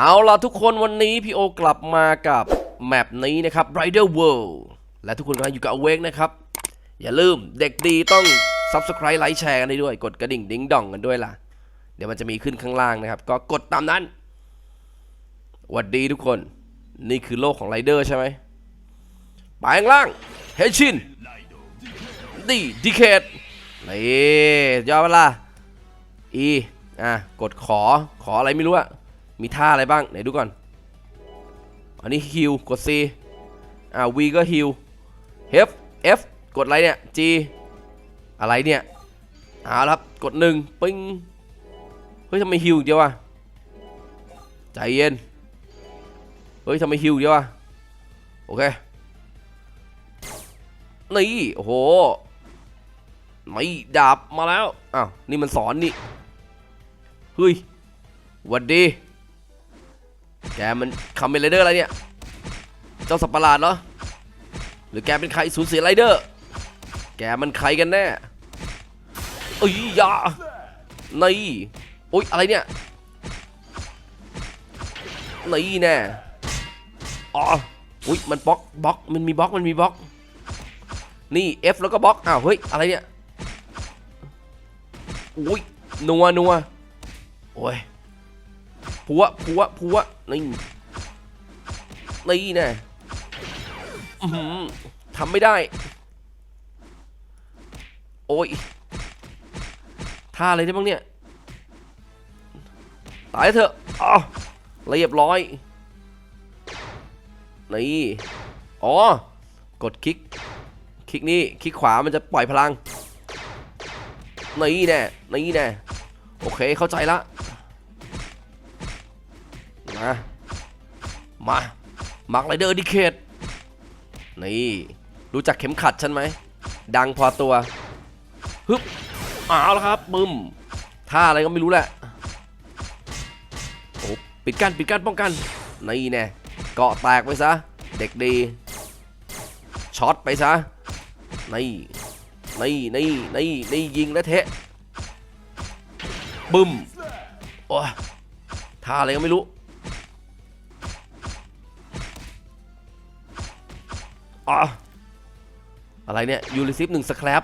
เอาล่ะทุกคนวันนี้พี่โอกลับมากับแมปนี้นะครับ Rider World และทุกคนกำลังอยู่กับ Awake นะครับ อย่าลืมเด็กดีต้อง Subscribe ไลค์แชร์กันด้วย กดกระดิ่งดิ้งดองกันด้วยล่ะ เดี๋ยวมันจะมีขึ้นข้างล่างนะครับ ก็กดตามนั้นหวัดดีทุกคนนี่คือโลกของไรเดอร์ใช่ไหมไปข้างล่างเฮชินดีดีเคทนี่ยอดเวลาอีอะกดขอขออะไรไม่รู้อะ มีท่าอะไรบ้างไหนดูก่อน อันนี้ฮิวกด C อ่า V ก็ฮิว F F กดอะไรเนี่ย G อะไรเนี่ยเอาละครับกดหนึ่งปิ้งเฮ้ยทำไมฮิวเดียวอะใจเย็นเฮ้ยทำไมฮิวเดียวอะโอเคนี่โอ้โหไม่ดาบมาแล้วอ้าวนี่มันสอนนี่เฮ้ยวัดดี แกมันคาเมนไรเดอร์อะไรเนี่ย เจ้าสัตว์ประหลาดเหรอ หรือแกเป็นใครสูญเสียไรเดอร์ แกมันใครกันแน่เอ้ยยาในโอ๊ยอะไรเนี่ยในแน่อ๋ออุ้ยมันบล็อกบล็อกมันมีบล็อกมันมีบล็อก นี่ F แล้วก็บล็อกอ้าวเฮ้ยอะไรเนี่ยอุ้ยนัวนัวโอ้ย ผัวผัวผัวนี่นี่แน่ทำไม่ได้ โอ้ยท่าอะไรได้บ้างเนี่ย ตายเถอะอ๋อเรียบร้อย นี่ อ๋อ กดคลิก คลิกนี้คลิกขวามันจะปล่อยพลัง นี่แน่นี่แน่โอเค เข้าใจละ มา มามาร์คไรเดอร์ดิเคทนี่ รู้จักเข็มขัดฉันไหม ดังพอตัว ฮึบเอาแล้วครับบึมท่าอะไรก็ไม่รู้แหละ โอ้ปิดกั้นปิดกั้นป้องกัน นี่แน่เกาะแตกไปซะ เด็กดี ช็อตไปซะ นี่ นี่นี่นี่นี่ยิงแล้วเทะบึ้ม โอ้ท่าอะไรก็ไม่รู้ อ๋อะไรเนี่ยยูริซิฟหนึ่งสครับ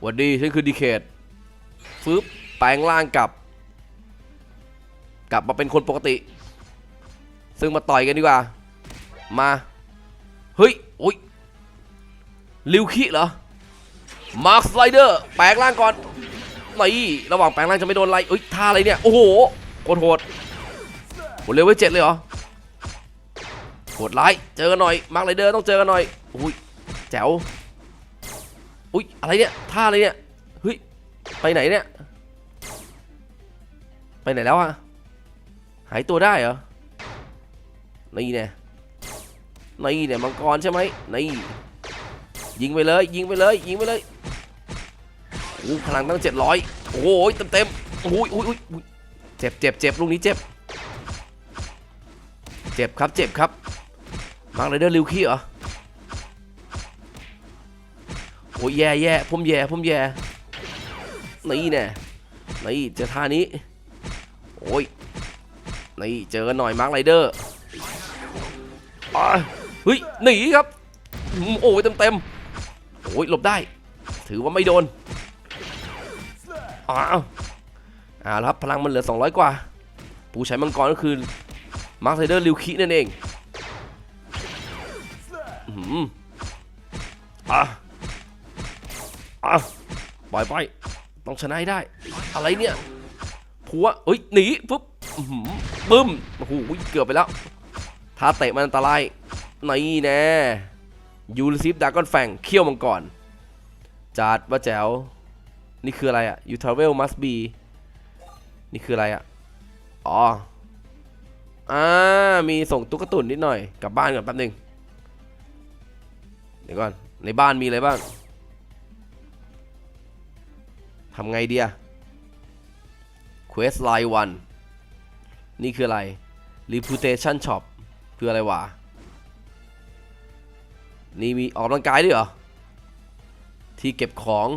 หวัดดีฉันคือดีเคทฟึบแปลงร่างกลับ กลับมาเป็นคนปกติ ซึ่งมาต่อยกันดีกว่า มา เฮ้ยโอ้ยลิวคิเหรอ มาร์คสไลเดอร์ แปลงร่างก่อนนี่ระหว่างแปลงร่างจะไม่โดนอะไรเอ้ยท่าอะไรเนี่ย โอ้โหโคตรโหดโหเร็วไว้เจ็ดเลยเหรอ โหดร้าย เจอกันหน่อย มาร์คไรเดอร์ต้องเจอกันหน่อย อุ้ย แจ๋ว อุ้ย อะไรเนี่ย ท่าอะไรเนี่ย เฮ้ย ไปไหนเนี่ย ไปไหนแล้วอะหายตัวได้เหรอ นี่เนี่ยนี่เนี่ยมังกรใช่ไหมนี่ ยิงไปเลย ยิงไปเลย ยิงไปเลยโอ้พลังตั้งเจ็ดร้อยโอ้ยเต็มเต็มโอ้ยโอ้ยโอ้ยโอ้ยเจ็บเจ็บเจ็บลูกนี้เจ็บ เจ็บครับ เจ็บครับ มาร์ไรเดอร์ลิวคีเหรอโอ้ยแย่แย่ผมแย่ผมแย่นี่แน่นี่เจอท่านี้โอ้ยนี่เจอกันหน่อยมาร์คไรเดอร์เฮ้ยหนีครับโอ้ยเต็มเต็มโอ้ยหลบได้ ถือว่าไม่โดนอ้าวอ่าแล้วครับพลังมันเหลือ 200 กว่า ผู้ใช้มังกรก็คือมาร์คไรเดอร์ลิวคินั่นเอง อะอะปล่อยไปต้องชนะให้ได้ อะไรเนี่ยผัวเอ้ยหนีปุ๊บบึ้มโอ้โหเกือบไปแล้วถ้าเตะมันอันตรายนี่แน่ยูริซิฟดากอนแฟงเขี้ยวมังกรจัดว่าแจ๋วนี่คืออะไรอะ you travel must be นี่คืออะไรอะอ๋ออ่ามีส่งตุ๊กตุนนิดหน่อยกลับบ้านก่อนแป๊บนึง เดี๋ยวก่อน ในบ้านมีอะไรบ้างทำไงเดีอะ Quest Line 1นี่คืออะไร Reputation Shop คืออะไรวะ นี่มีออกกำลังกายด้วยเหรอ ที่เก็บของ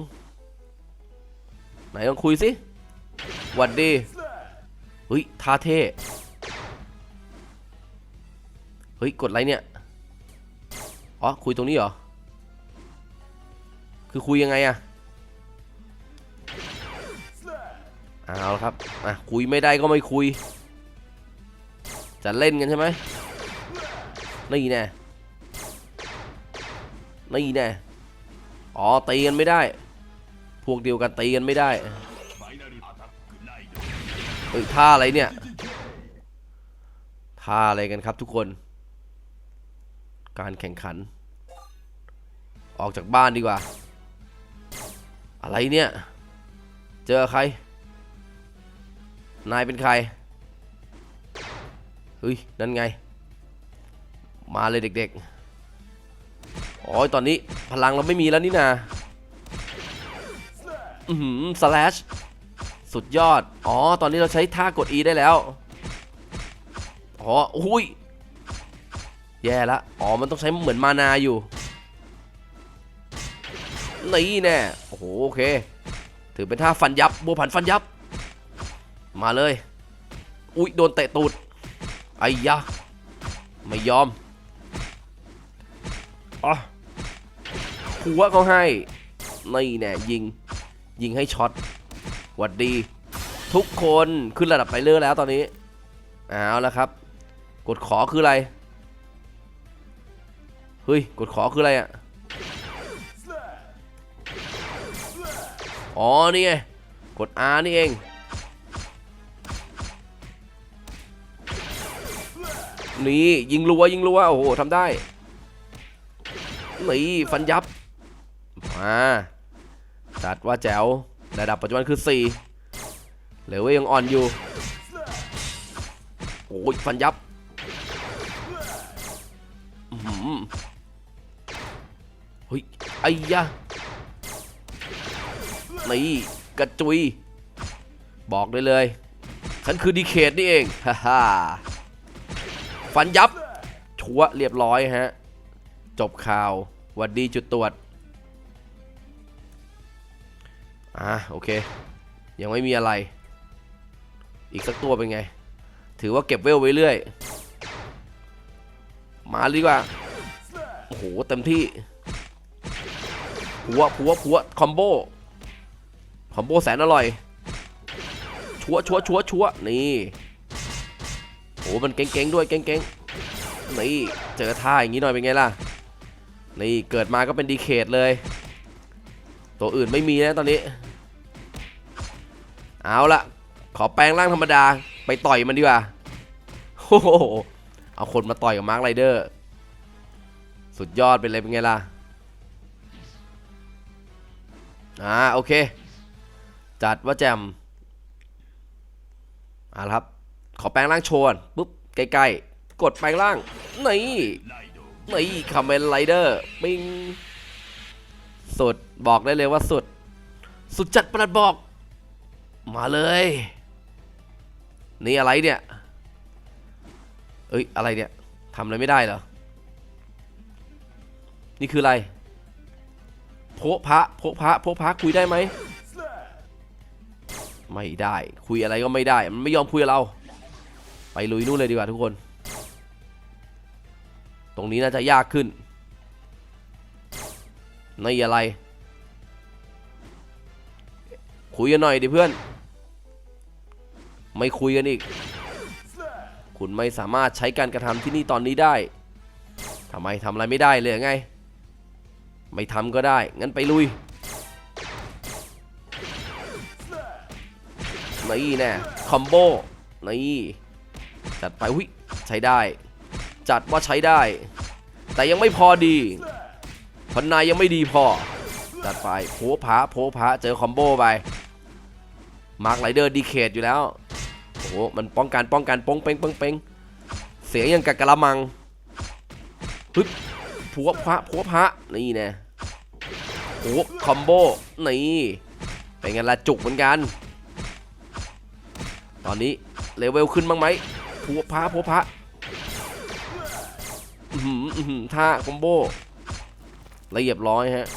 ไหนลองคุยสิหวัดดีเฮ้ยท่าเท่เฮ้ย กดอะไรเนี่ย อ๋อคุยตรงนี้เหรอ คือคุยยังไงอะเอาละครับอะคุยไม่ได้ก็ไม่คุย จะเล่นกันใช่ไหมนี่แน่นี่แน่อ๋อตีกันไม่ได้ พวกเดียวกันตีกันไม่ได้เฮ้ยท่าอะไรเนี่ยท่าอะไรกันครับทุกคน การแข่งขัน ออกจากบ้านดีกว่า อะไรเนี่ย เจอใคร นายเป็นใคร เฮ้ย นั่นไง มาเลยเด็กๆ อ๋อ ตอนนี้พลังเราไม่มีแล้วนี่นาอือหือสแลชสุดยอด อ๋อ ตอนนี้เราใช้ท่ากด E ได้แล้ว อ๋อ อุ้ย แย่ละ อ๋อ มันต้องใช้เหมือนมานาอยู่ นี่แน่โอ้โหโอเค ถือเป็นท่าฟันยับบัวผันฟันยับ มาเลย อุ้ยโดนเตะตูดไอ้ยะไม่ยอมอ๋อหัวเขาให้นี่แน่ยิง ยิงให้ช็อตหวัดดี ทุกคนขึ้นระดับไปเรื่อยแล้วตอนนี้เอาแล้วครับ กดขอคืออะไร เฮ้ย กดขอคืออะไรอะ อ๋อ นี่ไง กด R นี่เอง นี่ยิงรัวยิงรัวโอ้โหทำได้ นี่ฟันยับ มาจัดว่าแจ๋ว ระดับปัจจุบันคือ 4 เหลือไว้ยังอ่อนอยู่ โอ้ยฟันยับอื้อหือเฮ้ยไอ้ยะ นี่กระจุย บอกได้เลย ฉันคือดีเคทนี่เอง ฮ่าฮ่าฟันยับ ชัวเรียบร้อยฮะ จบข่าวหวัดดีจุดตรวจ อ่าโอเค ยังไม่มีอะไร อีกสักตัวเป็นไง ถือว่าเก็บเวลไว้เรื่อย มาดีกว่า โอ้โห เต็มที่ผัวผัวผัวคอมโบ คอมโบแสนอร่อย ชัวชัวชัวชัวนี่โอ้มันเก่งๆด้วยเก่งๆนี่เจอท่าอย่างนี้หน่อยเป็นไงล่ะ นี่เกิดมาก็เป็นดีเคทเลย ตัวอื่นไม่มีนะตอนนี้ เอาละขอแปลงร่างธรรมดาไปต่อยมันดีกว่าโอ้โหเอาคนมาต่อยกับมาร์คไรเดอร์ สุดยอดไปเลยเป็นไงล่ะ อ่าโอเค จัดว่าแจมเอาละครับ ขอแปลงร่างโชว์ก่อนปุ๊บใกล้ๆ กดแปลงร่าง นี่นี่คาเมนไรเดอร์ปิงสุดบอกได้เลยว่าสุด สุดจัดประหลัดบอก มาเลย นี่อะไรเนี่ย เอ้ย อะไรเนี่ยทำอะไรไม่ได้เหรอ นี่คืออะไร โพพระโพพระโพพระคุยได้ไหม ไม่ได้ คุยอะไรก็ไม่ได้ มันไม่ยอมคุยเรา ไปลุยนู่นเลยดีกว่าทุกคน ตรงนี้น่าจะยากขึ้นในอะไร คุยกันหน่อยดิเพื่อน ไม่คุยกันอีก คุณไม่สามารถใช้การกระทำที่นี่ตอนนี้ได้ทำไมทำอะไรไม่ได้เลยไง ไม่ทำก็ได้ งั้นไปลุย นี่แน่คอมโบนี่จัดไปวิใช้ได้ จัดว่าใช้ได้ แต่ยังไม่พอดีเพนนายยังไม่ดีพอ จัดไปโผพระโผพระเจอคอมโบไปมาร์คไรเดอร์ดีเคทอยู่แล้วโอ้โหมันป้องกันป้องกันป้องเป้งป้องเป้งเสียงยังกับกะละมังฮึบผัวพระผัวพระนี่แน่โอ้คอมโบนี่เป็นไงล่ะจุกเหมือนกัน ตอนนี้เลเวลขึ้นบ้างไหมผัวพระผัวพระอื้อหืออื้อหือท่าคอมโบละเอียบร้อยฮะ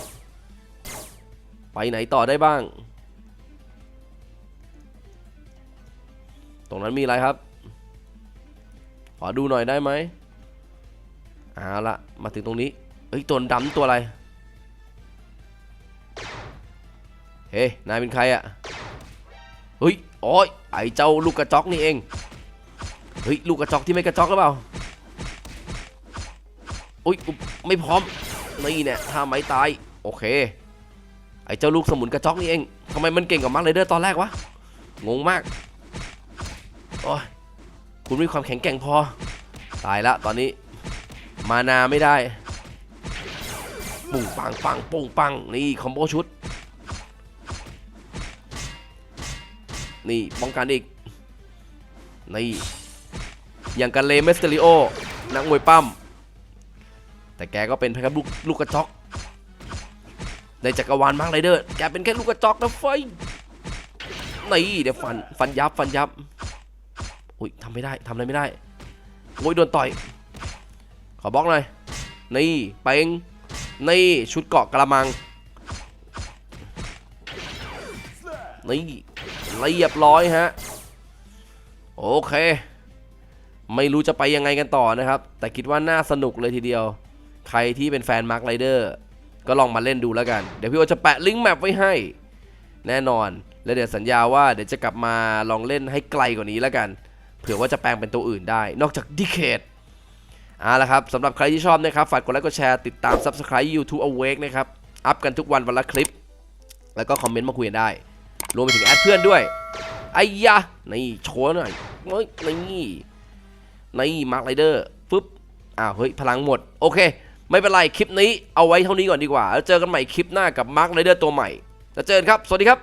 ไปไหนต่อได้บ้าง ตรงนั้นมีอะไรครับ ขอดูหน่อยได้ไหมเอาละมาถึงตรงนี้ เฮ้ย ตัวดำตัวอะไร เฮ้ย นายเป็นใครอะเฮ้ย โอ้ยไอเจ้าลูกกระจอกนี่เอง เฮ้ยลูกกระจอกที่ไม่กระจอกหรือเปล่าอุ้ยไม่พร้อมนี่เนี่ยถ้าไม่ตายโอเค ไอเจ้าลูกสมุนกระจอกนี่เองทำไมมันเก่งกว่ามาร์คไรเดอร์ตอนแรกวะงงมากโอ้ยคุณมีความแข็งแกร่งพอ ตายละตอนนี้มานาไม่ได้ ปุ้งปังปังปุ้งปังนี่คอมโบชุด นี่ป้องกันอีก นี่อย่างกันเลเมสเตริโอ นักมวยปั้ม แต่แกก็เป็นแค่ลูกลูกกระจอก ในจักรวาลมาร์คไรเดอร์ แกเป็นแค่ลูกกระจอกนะไฟนี่เดี๋ยวฟัน ฟันยับ ฟันยับ อุ้ยทำไม่ได้ทำอะไรไม่ได้ โอ้ยโดนต่อย ขอบล็อกหน่อย นี่เป่งนี่ชุดเกาะกระมัง นี่ เรียบร้อยฮะ โอเค ไม่รู้จะไปยังไงกันต่อนะครับ แต่คิดว่าน่าสนุกเลยทีเดียว ใครที่เป็นแฟนมาร์คไรเดอร์ก็ลองมาเล่นดูแล้วกัน เดี๋ยวพี่โอจะแปะลิงก์แมปไว้ให้ แน่นอน และเดี๋ยวสัญญาว่าเดี๋ยวจะกลับมาลองเล่นให้ไกลกว่านี้แล้วกัน เผื่อว่าจะแปลงเป็นตัวอื่นได้ นอกจากดิเคทเอาละครับสำหรับใครที่ชอบนะครับ ฝากกดไลค์กดแชร์ติดตาม Subscribe YouTube Awake นะครับ อัพกันทุกวันวันละคลิป แล้วก็คอมเมนต์มาคุยกันได้ รวมไปถึงแอดเพื่อนด้วยไอ้ยะนี่โชว์หน่อยเฮ้ยนี่นี่มาร์คไรเดอร์ฟึบอ้าวเฮ้ยพลังหมด โอเค ไม่เป็นไรคลิปนี้เอาไว้เท่านี้ก่อนดีกว่า แล้วเจอกันใหม่คลิปหน้ากับมาร์คไรเดอร์ตัวใหม่แล้วเจอกันครับ สวัสดีครับ